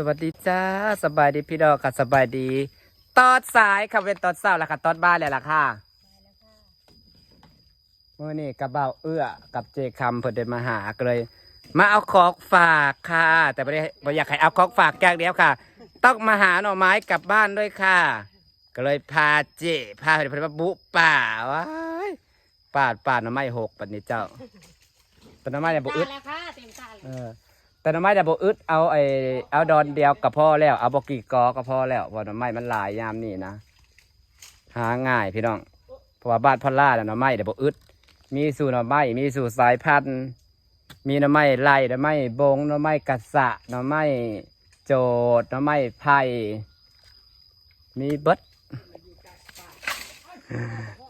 สวัสดีจ้าสบายดีพี่ดอกค่ะสบายดี ตอดสายค่ะเป็นตอดเศร้าแล้วค่ะตอดบ้านแล้วล่ะค่ะเมื่อนี้กระเบาเอื้อกับเจคำเพิ่นเดินมาหาก็เลย มาเอาของฝากค่ะ แต่ไม่ได้ไม่อยากให้เอาของฝากอย่างเดียวค่ะ ต้องมาหาหน่อไม้กลับบ้านด้วยค่ะ ก็เลยพาเจพาไปเพิ่นมาบุป่าว้ายป่าดป่าดหน่อไม้หกปันนี้เจ้าแต่หน่อไม้เนี่ยบุอึดแล้วค่ะเต็มตาเลยเออ แต่หน้ำไม้ดับอึดเอาไอเอาดอนเดียวกับพ่อแล้ว เอาบกี่กอกับพ่อแล้วเพราะหน้ำไม้มันหลายยามนี่นะหาง่ายพี่น้องเพราะว่าบ้านพ่อล่าน่ะหน้ำไม้ดับอึดมีสู่หน้ำไม้มีสู่สายพันธุ์ มีหน้ำไม้ไล่หน้ำไม้บงหน้ำไม้กระสะหน้ำไม้โจดหน้ำไม้ไผ่มีเบิด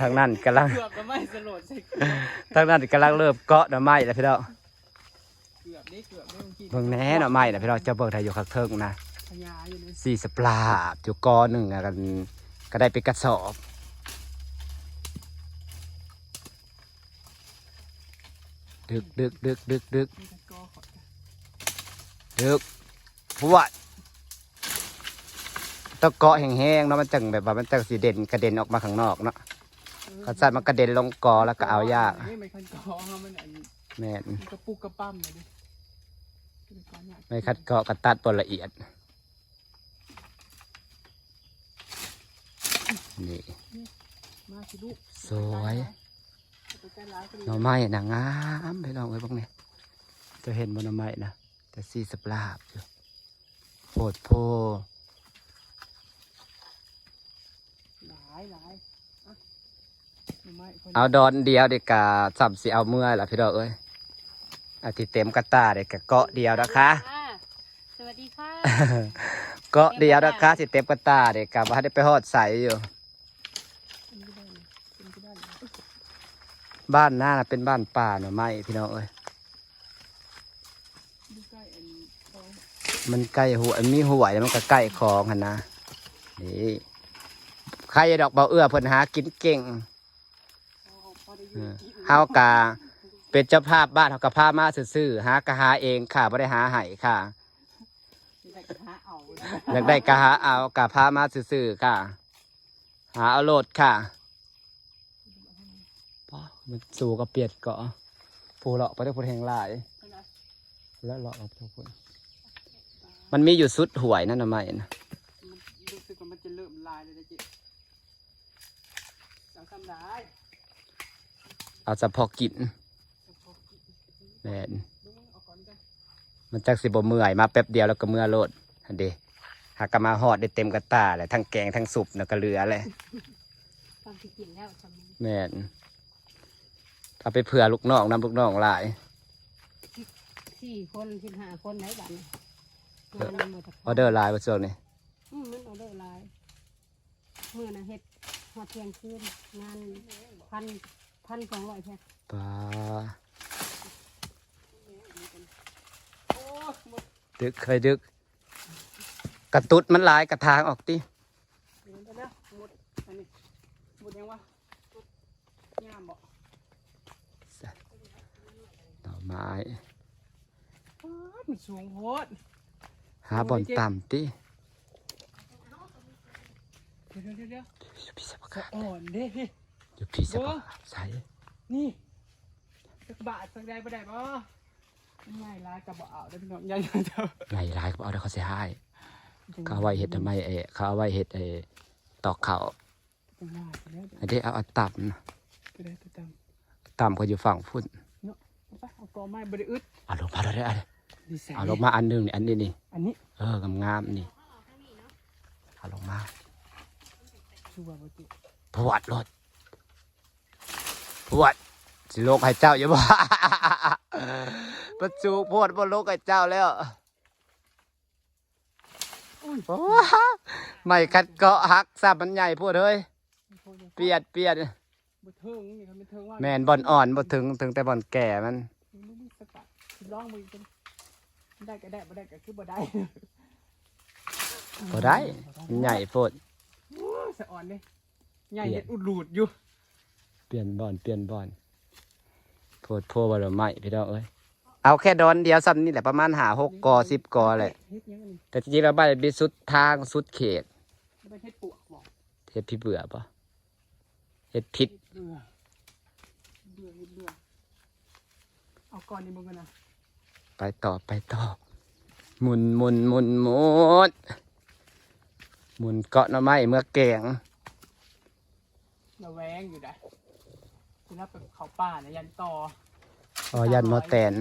ทางนั้นกำลังเกือบก็ไม่สลดใส่เกือบทางนั้นกำลังเริ่มเกาะหน้ำไม้แล้วพี่น้อง เกือบนี่เกือบไม่ต้องกินเบิ่งแหน่หน้ำไม้นะพี่น้องเจะเบิ่งไทยอยู่ข้างเทิงนะพญาอยู่ในสี่สปลาบอยู่กอหนึ่งอะกันก็ได้เป็นกระสอบดึกดึกดึกดึกดึกนี่ก็ขอดึกพวดต้องเกาะแห้งๆเนาะมันจังแบบว่ามันจังสีเด่นกระเด็นออกมาข้างนอกเนาะขันสัตว์มันกระเด็นลงกอแล้วก็เอายากนี่ไม่คันกองมันอันนี้แม่น มันกระปุกกระปั้มเลยดิ เป็นก้อนใหญ่ไม่คัดเกาะกระตัดตัวละเอียด นี่สวยไปใกล้ร้านก็ดีหน่อไม้นะงามไปลองไว้บ้างเนี่ยจะเห็นบนหน่อไม้นะแต่สีสปลาบอยู่โพดโพหลายหลายเอาดอนเดียวเด็กกะสับสิเอาเมื่อยล่ะพี่ดอกเอ้ย อาทิเต็มกระตาเด็กกะเกาะเดียวนะคะสวัสดีค่ะ เกาะเดียวนะคะสิเต็มกระตาเด็กกะว่าได้ไปหอดใสอยู่เป็นก็ได้เลยเป็นก็ได้เลยบ้านหน้าน่ะเป็นบ้านป่าหน่อไม้พี่น้องเอ้ยดูใกล้อันนี้ของมันใกล้หัวมีหัวแล้วมันก็ใกล้คลองหันนะนี่ใครดอกเบาเอื้อเพิ่นหากินเก่งเอาพอได้อเอยู่อที่อื่นเฮากา เป็นเจ้าภาพบ้านเฮากะพามาซื่อๆหากะหาเองค่ะบ่ได้หาให้ค่ะได้กระทะเอาอยากได้กะหาเอากะพามาซื่อๆค่ะ หาเอาโลดค่ะป้ามันสู่กับเปียดเกาะผู้เลาะไปได้ผู้แห่งหลาย แล้วเลาะเอาไปทุกคนมันมีอยู่สุดหวยนั่นน่ะไหมนะมันรู้สึกว่ามันจะเริ่มลายเลยนะเจ๊สังคำได้เอาเฉพาะกิน แมนดูมึงเอาก่อนกันมันจักสิบ่เมื่อยมาแป๊บเดียวแล้วก็เมื่อโลดอันเดหากกมาหอดได้เต็มกระตาเลยทั้งแกงทั้งสุปแล้วก็เหลือเลยตอนที่กินแล้วสมแม่นเอาไปเผื่อลูกน้องนำลูกน้องหลายสี่คนสิบห้าคนไหนบ้านเนี่ยงานหมดออเดอร์หลายว่าช่วงนี้อืมมันออเดอร์หลายเมื่อนะเฮ็ดหอดเที่ยงคืนงานพันพันสองร้อยแค่ปลา โอ้ยหม ดดึกเคยดึก กระตุดมันหลายกระทางออกติเดี๋ยวเดี๋ยวหมดอันนี้หมดยังวะหมดย่ามบอกหน่อไม้อ้าวมันสูงโพดหาบ่อนต่ำติเดี๋ยวเดี๋ยวเดี๋ยวเดี๋ยวอยู่พี่สักสะอ่อนเด้อยู่พี่สักใส่นี่สักบาทสักได้บ่ได้บ่ ง่ายร้ายกับบ่เอาได้อพี่น้องใหญ่เจ้าไงหลายก็เอาเดี๋ยวเขาเสียหายเขาเอาไว้เห็ดทำไมเอเขาเอาไว้เห็ดเอตอกเขาจังหวะไปแล้วอันนี้เอาเอาต่ำนะไปได้ไปตามต่ำก็อยู่ฝั่งพุ่นเนาะเอาไปเอากอไม้บ่ได้อึดเอาลงมาได้ได้ดีใส่เอาลงมาอันหนึงนี่อันนี้นี่อันนี้เอองามๆนี่เอาลงมาชูว่าบ่ติพวดรถพวด สิโลกให้เจ้าอย่าบ่ประจูพวดบ่โลกให้เจ้าแล้วโอ้ไม่คัดเกาะหักซาบมันใหญ่พูดเฮ้ยเปียดเปียดบ่เทิงนี่ครับมันเทิงว่าแมนบอลอ่อนบ่ถึงถึงแต่บอลแก่มันนี่นี่สักบาทสิลองมือกันได้ก็ได้บ่ได้ก็คือบ่ได้บ่ได้มันใหญ่โพดโอ้ยสะอ่อนเด้ใหญ่เฮ็ดอุดรูดอยู่ เปลี่ยนบอลเปลี่ยนบอล โพดโพบ่ละไม้พี่น้องเอ้ยเอาแค่ดอนเดียวซ้ำนี่แหละประมาณหาหกกอสิบกอแหละเฮ็ดยังอันนี้แต่จริงๆแล้วบ้านเป็นสุดทางสุดเขตไม่ใช่ปวกบอกเฮ็ดพี่เบื่อปะเฮ็ดพิษเบื่อเบื่อเบื่อเอาก่อนนี่มึงกันนะไปต่อไปต่อหมุนหมุนหมุนหมุนหมุนเกาะหน่อไม้เมื่อแกงระแวงอยู่ได้ คือถ้าเป็นเขาป่าเนี่ยยันต่ออ๋อยันมอแตน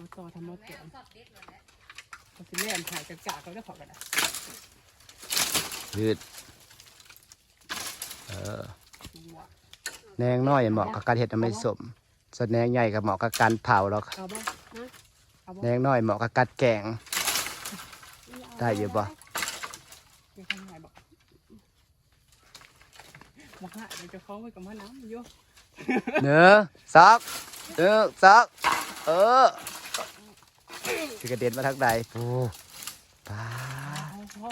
มาต่อทำมาแกนเขาสิเล่นถ่ายกระกะเขาได้ขอกันนะยืดเออตัวแนงน้อยเหมาะกับการเห็ดน้ำไม่สมส่วนแนงใหญ่กับเหมาะกับการเผาแล้วเอาบ้างนะเอาบ้างแนงน้อยเหมาะกับการแกง ได้อยู่ปะเดี๋ยวทำไงบอกมาฮะเดี๋ยวจะฟ้องไว้กับมาน้ำอยู่ เนื้อซอกเนื้อซอกเออสิกระเด็นมาทางใดปูปลาพอ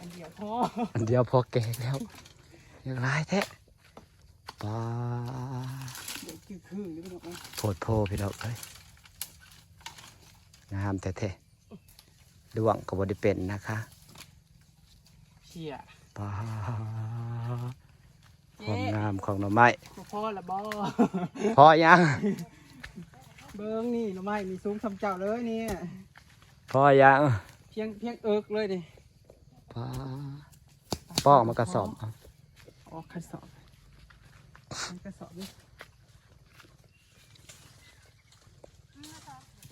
อันเดียวพออันเดียวพอแกงแล้วยังไรแท้ปลาเดี๋ยวคือคือหรือเปล่าโพดโพพี่ดอกเอ้ยงามแท้ๆดวงก็บ่ได้เป็นนะคะเชี่ยปลา คเจ๊วามงามของหน่อไม้พ่อละบ่พอยังเบิ้งนี่หน่อไม้มีซุ้มทำเจ้าเลยเนี่ยพอยังเพียงเพียงเอิกเลยนี่ปลาป้อกมากระสอบเอาอ๋อกระสอบมันกระสอบนี่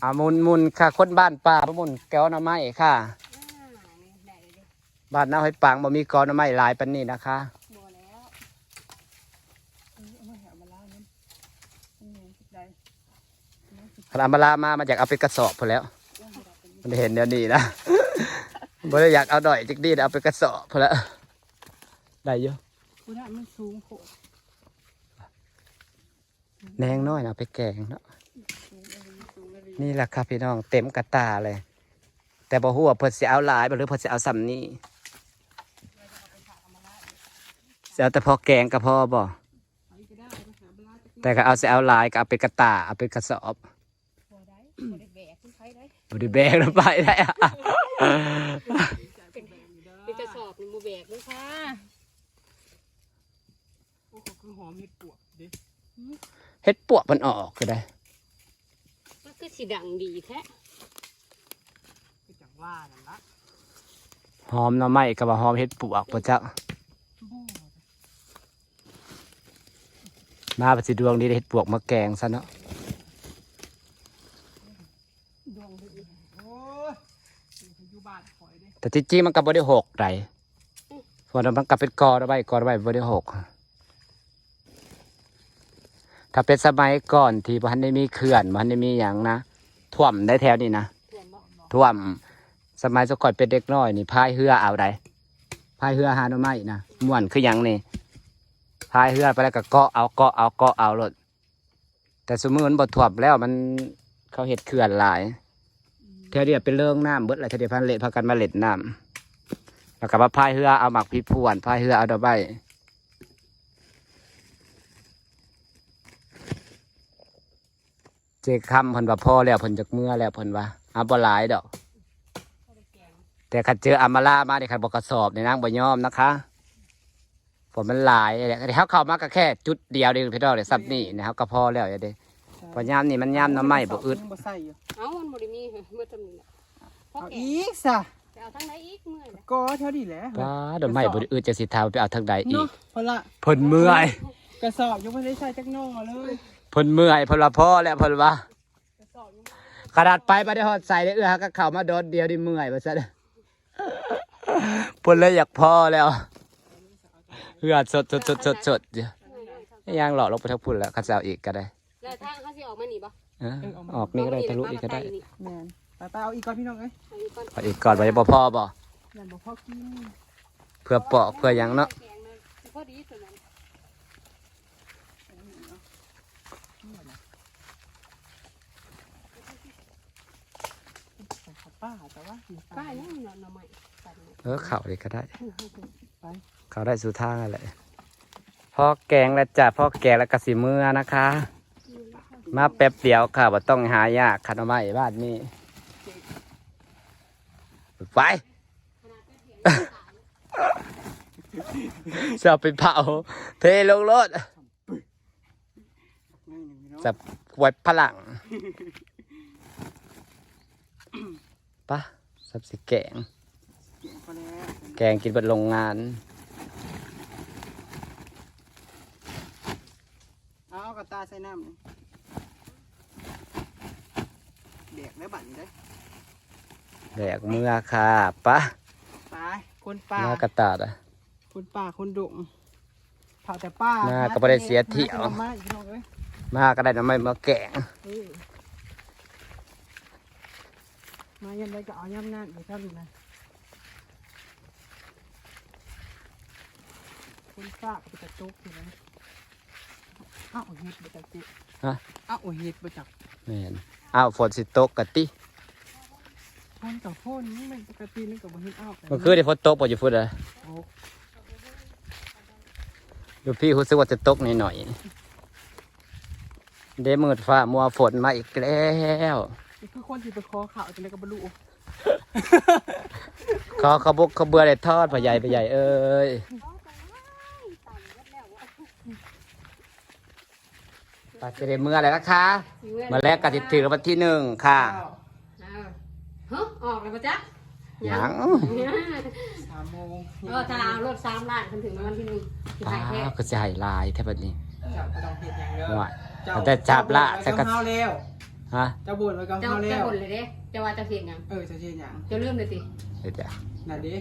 อ่ามุนมุนค่ะคนบ้านป่าประมุนแก้วหน่อไม้ค่ะอ่านี่ได้เลยดิบ้านน้าให้ปังบ่มีกอหน่อไม้หลายปันนี้นะคะ บัวแล้ว เออเอามาแหวมาล้างน้ำนี่ไงคิดได้ พระอามาลามามาจากเอาไปกระสอบพอแล้ว มันเห็นเดี๋ยวนี้นะบ่ได้อยากเอาดอยจิกดีเอาไปกระสอบพอแล้วได้เยอะกูได้มันสูงโผล่แนงน้อยนะเอาไปแกงเนาะนี่แหละครับพี่น้องเต็มกระตาเลย แต่บ่ฮู้ว่าเพิ่นสิเอาหลายบ่หรือเพิ่นสิเอาซ้ำนี้สิเอาแต่พอแกงก็พอบ่ไปก็ได้ไปหาะกินแต่ก็เอาสิเอาหลายก็เอาไปกระตาเอาไปกระสอบ บัวได้บัวได้แบกขึ้นไปได้บ่ได้แบกลงไปได้อะเป็นเป็นกระสอบนี่มูแบกด้วยค่ะโอ้โหคือหอมเห็ดปวกดิเฮ็ดปวกมันออกก็ได้มันคือสีดังดีแท้ก็จังว่านั่นละหอมหน่อไม้ก็ว่าหอมเฮ็ดปวกบ่จ๊ะบู้มาประสิดวงนี้ได้เฮ็ดปวกมาแกงซะเนาะ ดวงดี โอ้ยอยู่บ้านคอยเด้ แต่จริงๆมันก็บ่ได้หกไดเพราะว่ามันก็เป็นกอเอาไว้กอเอาไว้บ่ได้หกถ้าเป็นสมัยก่อนที่บ่ทันได้มีเขื่อนบ่ทันได้มีหยังนะท่วมได้แถวนี้นะเพื่อนบอกท่วมสมัยสก่อนเป็นเด็กน้อยนี่พายเรือเอาไดพายเรือหาหน่อไม้นะม่วนคือหยังนี่พายเรือไปแล้วก็เกาะเอาเกาะเอาเกาะเอาโลดแต่สมมือมันบ่ท่วมแล้วมันเขาเฮ็ดเขื่อนหลาย เท่าเดียวเป็นเรื่องน้ำเบิดเลยเท่าเดียวพันเละพากันมาเล็ดน้ำแล้วก็มาพายเรือเอาหมักพี่พวนพายเรือเอาดอกใบเจคำเพิ่นว่าพ่อแล้วเพิ่นจากเมื่อแล้วเพิ่นว่าอาบ่หลายดอกเขาได้แต่ขัดเจออามาล่ามาเนี่ยขัดบอกกระสอบในนางบ่ยอมนะคะฝนมันหลายเลยแต่เขาเข้ามากก็แค่จุดเดียวเดียวพี่ดอกเดี๋ยวซับนี่นะครับก็พอแล้วอย่าเด้ พอยามนี่มันยามน้ำไหม้บ่อึดบ่ใส่อยู่เอ้ามันบริมีเมื่อจำนวนน่ะพอเอาแกงอีกซะจะเอาทั้งไหนอีกเมื่อยเลยก็เท่านี้แหละป้าดอกไม้บ่ได้อึดจะสิทาไปเอาทางใดอีเนาะกพอละเพิ่นเมื่อยกระสอบยังไม่ได้ใส่จักหน่อเลยเพิ่นเมื่อยเพิ่นว่าพ่อแล้วเพิ่นว่า กระสอบยังขนาดไปบ่ได้ฮอดใส่ได้เอื้อก็เข้ามาโดนเดียวได้เมื่อยว่าซั่นเพิ่นเลยอยากพ่อแล้วเอื้อสดสดสดสดสดเดี๋ยวยังหลอกลงไปทางพุ่นแล้วคันจะเอาอีกก็ได้ แล้วทางเขาสิออกมาหนีบ่เออออกนี่ก็ได้ทะลุอีกก็ได้แมนไปไปเอาอีกก่อนพี่น้องเอ้ยเอาอีกก่อนเอาอีกก่อนว่าจะบ่พ่อบ่ยันบอกพ่อกินเพื่อปอกเพื่อหยังเนาะแกงเลยพอดีส่วนนั้นใส่ข้าวป้าแต่ว่าป้ายังมีหน่อไม้ตัดมาเออเข่าเลยก็ได้ไปเข่าได้สู่ทางอะไรพ่อแกงแล้วจ้ะพ่อแกงแล้วกสิมือนะคะ มาแป๊บเดียวค่ะว่าต้องหายากขนมไม้บ้านนี้ ไป จะไปเผาเทลงรถจะไว้พลังปะสับสิแกงเก่งแกงกินบนโรงงานเอากระตาใส่น้ำ ดกแล้วบัดนี้ได้อแดกเมื่อค่ะปะไปคนป่าหน้ากระตาดอะคนป่าคนดุงเผาแต่ป้าหน้าก็บ่ได้เสียเที่ยวหาแต่หน่อไม้พี่น้องเอ้ยมาก็ได้น้ำไม่มาแกงเออมาย่ำได้ก็เอาย่ำนั่นอยู่เท่านี้นะคนป่าก็ไปจับจุกอยู่นะอ้าวเห็ดไปจับจุกฮะอ้าวเห็ดไปจับแม่น อ้าวฝนสิตกกะติพ่นกับพ่นนี่มันปกตินี่กับบ่เห็ดอ้าวเมื่อคืนได้ฝนตกบ่อยู่พุ่นอะโอ้ดูพี่รู้สึกว่าจะตกหน่อยๆเดมืดฟ้ามัวฝนมาอีกแล้วนี่คือคนที่ไปคอข่าวจะเลยกับบรรลุขอขบุกขเบือได้ทอดพ่อใหญ่พ่อใหญ่เอ้ย ปาจะได้เมื่ออะไรนะคะมาแลกกันติดถือวันที่หนึ่งค่ะเอาฮะออกแล้วปะจ๊ะหยังสามโมงเออถ้าเอารถสามล้านคนถึงวันที่หนึ่งที่ป้าขายแท้ก็จะให้ลายแทบดนี้จับกระดองเห็ดอย่างเดียวว่าเจ้าแต่จับละเจ้าจะกระบ่นไว้กับเฮาแล้วฮะเจ้าบ่นไว้กับเจ้าเฮาแล้เจ้าวบ่นเลยเด้เจ้าว่าเจ้าเสียงหยังเออจะเช่นอย่างเจ้าลืมเลยสิเดี๋ยวเดี๋ยวนั่นดิ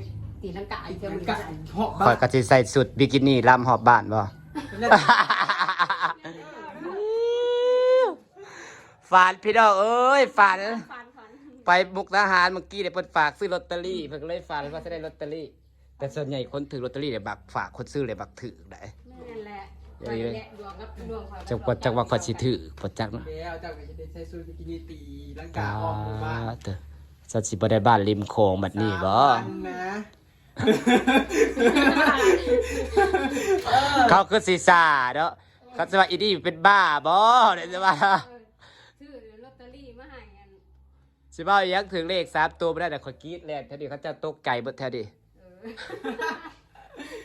ตีลังกาอีกเจ้ามัมันนกะเหาะคบ้าอยนก็จะใส่สุดบิกินี่ลำหอบบ้านบ่แล้ว ฝันพี่น้องเอ้ยฝันฟันฟันไปมุกทหารเมื่อกี้เดี๋ยวเพิ่นฝากซื้อลอตเตอรี่เพิ่นก็เลยฝันว่าจะได้ลอตเตอรี่ แต่ส่วนใหญ่คนถือลอตเตอรี่เนี่ยบักฝากคนซื้อเลยบักถือได้นั่นแหละเดี๋ไปยวนี้แหละดวงกับดวงคอยจังว่าจังว่าคนสิถือบ่จักเนาะแล้วเจ้าก็จะได้ใช้สูตรบิกินี่ตีลังตากาออกหมู่บ้านเถอะสัตว์สิบ่ได้บ้านริมโขงแบบนี้บ่สามวันนะเขาคือศีซาเนาะเขาจะว่าอีนี่เป็นบ้าบ่เดี๋ยวจะว่า ซื้อลอตเตอรี่มาให้อัน สิบ่าอีหยังถึงเลขสามตัวบ่ได้แต่ขอยกรีดแลนแท้ดิเขาจะตกไก่เบิดแท้ดิเออ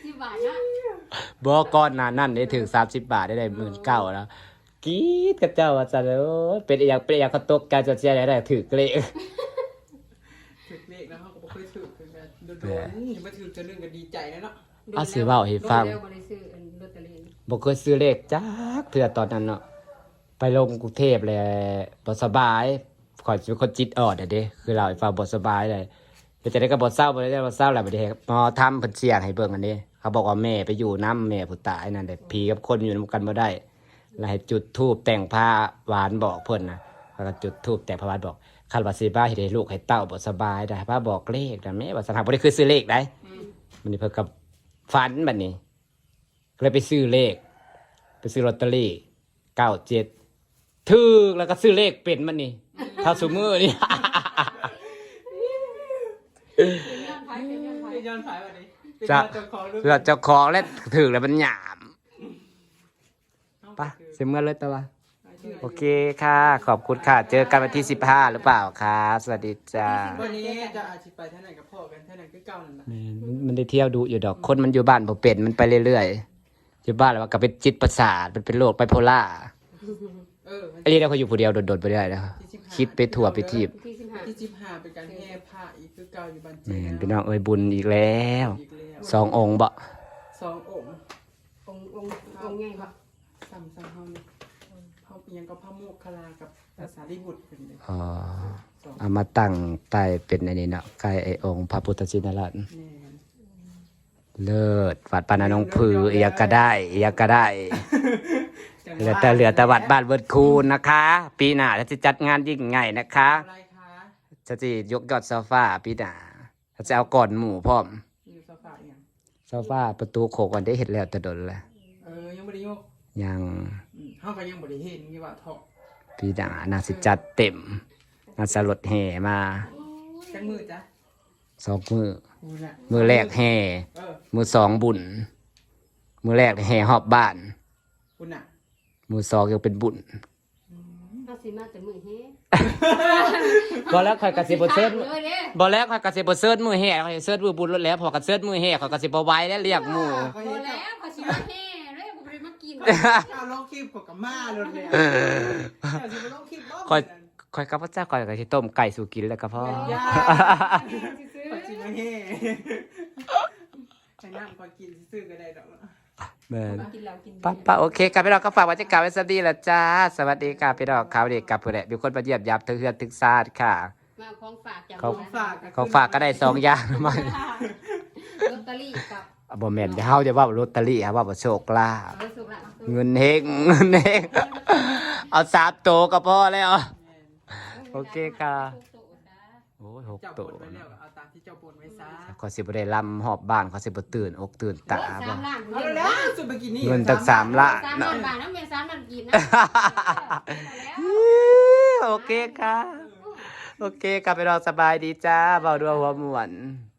ที่บาทนะบ่ก่อนหน้านั้นได้ถึง30บาทได้ได้19,000แล้วกรีดกับเจ้าว่าซั่นโอ้ยเป็นอีหยังเป็นอีหยังเขาตกไก่จะเสียได้ได้ถือเลข ถึกเลขแล้วเขาก็บ่เคยถึกคือกันโดนๆยังมาถึกจะนึงก็ดีใจแล้วเนาะเอาสิเว้าให้ฟัง โดนแล้วบ่ได้ซื้ออันลอตเตอรี่บ่เคยซื้อเลขจักเทื่อตอนนั้นเนาะไปลงกรุงเทพเลยบ่สบาย ข่อยเป็นคนจิตอ่อนเด้คือเราให้ฟังบ่สบายเลยเดี๋ยวจะได้ก็บ่เศร้าบ่ได้บ่เศร้าแล้วบ่ได้หมอทำเพิ่นเสียงให้เบิ่งอันนี้เขาบอกว่าแม่ไปอยู่น้ำแม่ผู้ตายนั่นแหละผีกับคนอยู่นํกันบ่ได้แล้วให้จุดธูปแต่งผ้าหวานบอกเพิ่นนะแล้วก็จุดธูปแต่งผ้าหวานบอกคันว่าสิบ้าเฮ็ดให้ลูกให้เต้าบ่สบายได้พาบอกเลขนะแม่ว่าสถานบ่ได้คือซื้อเลขได้มันนี่เพิ่นกับฝันบัดนี้ก็เลยไปซื้อเลข ไปซื้อลอตเตอรี่เก้าเจ็ดถึกแล้วก็ซื้อเลขเป็นมันนี่ เท่าสุมือนี่เป็นย้อนไผเป็นย้อนไผเป็นย้อนสายวันนี้เป็นจะย้อนเจ้าของด้วยเพื่อเจ้าของและถึกแล้วมันหยามปะเสียเมื่อเลยตะวะโอเคค่ะ ขอบคุณค่ะ เจอกันวันที่สิบห้าหรือเปล่าคะสวัสดีจ้าวันนี้จะอาจจะไปเท่าไหร่กับพ่อกันเท่าไหร่ก็เก่านั่นแหละแม่นมันมันได้เที่ยวดูอยู่ดอกคนมันอยู่บ้านผมเป็นมันไปเรื่อยๆอยู่บ้านแล้วมันก็เป็นจิตประสาทมันเป็นโรคไบโพล่าเออวันไอ้นี่เราเขาอยู่ผู้เดียวโดดๆไปเรื่อยนะครับคิดไปทั่วไปทีบที่สิบห้าที่จิบหาเป็นการแห่ผ้าอีกคือเก่าอยู่บ้านเจ๊แม่นพี่น้องเอ้ยบุญอีกแล้วอีกแล้วสององค์บ่สององค์องค์องค์องค์ใหญ่ปะซ้ำซ้ำเฮานี่เฮาเอียงก็พระโมกขลากับภาษาลิบุตรเป็นเลยอ๋อเอามาตั้งใต้เป็นอันนี้เนาะใกล้ไอ้องค์พระพุทธชินราชแน่นเลิศวัดปานาหนองผือเอียกก็ได้เอียกก็ได้จัง เหลือแต่เหลือแต่วัดบ้านเวิร์ดคูนนะคะ ปีหน้าเราจะจัดงานยิ่งใหญ่นะคะอะไรคะจะจะยกยอดโซฟาปีหน้าเราจะเอาก่อนหมู่พร้อมอยู่โซฟาอีกอย่างโซฟาประตูโขกวันได้เห็นแล้วแต่ดนแล้วเออยังบ่ได้ยกยังอืมเฮาก็ยังบ่ได้เห็นนี่ว่าเถาะปีหน้าน่าสิจัดเต็มน่าจะรถแห่มาจังมือจ้ะสองมือกูน่ะมือแรกแห่เออมือสองบุญมือแรกแห่หอบบ้านกูน่ะ มือสองยังเป็นบุญเอาสิมาแต่มือเฮ้บ่แล้วข่อยกระสิบ่เซิร์ชเลยเด้บ่แล้วข่อยกระสิบ่เซิร์ชมือแห่ข่อยสิเซิร์ชมือบุญรถแล้วพอกระเซิร์ชมือแห่ข่อยกระสิบ่ไหวแล้วเรียกหมู่พอแล้วพอชิมาแห่เลยกูไม่ได้มากินเอาลงคลิปกับม่าเลยเนี่ยแต่สิบ่ลงคลิปบ่ข่อยข่อยกับพระเจ้าข่อยก็สิต้มไก่สู่กินแล้วก็พอยาซื้อปัจจิมาเฮ่ไปนั่งก่อนกินซื้อก็ได้ดอก แม่น กินแล้วกินป้าป้าโอเคครับพี่น้องก็ฝากไว้ที่กล่าวไว้สวัสดีละจ้า สวัสดีครับพี่น้องข่าวเด็กกับผู้ใดมีคนมาเยียบยับถึงเฮือนถึงซาดค่ะ มาของฝากจากของฝากของฝากก็ได้สองอย่างมาลอตเตอรี่กับบ่แม่นเดี๋ยวเฮาจะว่าลอตเตอรี่ฮะว่าบ่โชคลาภเออสุกละเงินเฮงเงินเฮงเอาสามโตวก็พอแล้ว โอเคค่ะ โอ้ยหกเจ้าโตปวนไว้แล้วเอาตามที่ เจ้าปนไว้ซะก็สิบ่ได้ลำหอบบ้านเขาสิบ่ตื่นอกตื่นตาสาบ่มล้านเอาแล้วสุดไปกินนี่เงินตั้งสามล้านสามล้านบาทน้ำเมียสามล้านกินนะแล้วโอเคค่ะ โอเคกลับไปรองสบายดีจ้าเบาดัวหัวหมวนเ